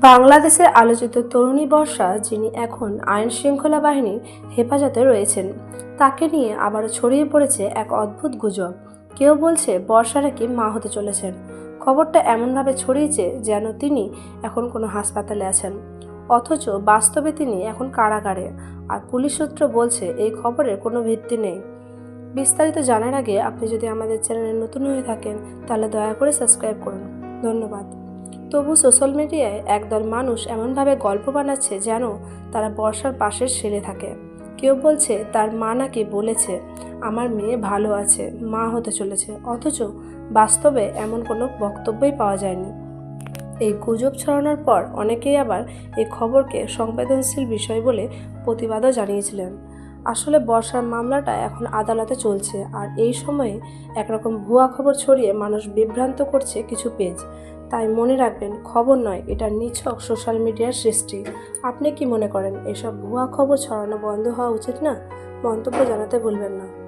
বাংলাদেশের আলোচিত তরুণী বর্ষা, যিনি এখন আইন শৃঙ্খলা বাহিনীর হেফাজতে রয়েছেন, তাকে নিয়ে আবারও ছড়িয়ে পড়েছে এক অদ্ভুত গুজব। কেউ বলছে বর্ষা নাকি মা হতে চলেছেন। খবরটা এমনভাবে ছড়িয়েছে যেন তিনি এখন কোনো হাসপাতালে আছেন। অথচ বাস্তবে তিনি এখন কারাগারে, আর পুলিশ সূত্র বলছে এই খবরের কোনো ভিত্তি নেই। বিস্তারিত জানার আগে আপনি যদি আমাদের চ্যানেলে নতুন হয়ে থাকেন, তাহলে দয়া করে সাবস্ক্রাইব করুন। ধন্যবাদ। তবু সোশ্যাল মিডিয়ায় একদল মানুষ এমনভাবে গল্প বানাচ্ছে যেন তারা বর্ষার পাশের সেরে থাকে। কেউ বলছে, তার মা নাকি বলেছে, আমার মেয়ে ভালো আছে, মা হতে চলেছে। অথচ বাস্তবে এমন কোনো বক্তব্যই পাওয়া যায়নি। এই গুজব ছড়ানোর পর অনেকেই আবার এই খবরকে সংবেদনশীল বিষয় বলে প্রতিবাদও জানিয়েছিলেন। আসলে বর্ষার মামলাটা এখন আদালতে চলছে আর এই সময়ে একরকম ভুয়া খবর ছড়িয়ে মানুষ বিভ্রান্ত করছে কিছু পেজ। তাই মনে রাখবেন, খবর নয়, এটা নিছক সোশ্যাল মিডিয়ার সৃষ্টি। আপনি কি মনে করেন, এসব ভুয়া খবর ছড়ানো বন্ধ হওয়া উচিত না? মন্তব্য জানাতে ভুলবেন না।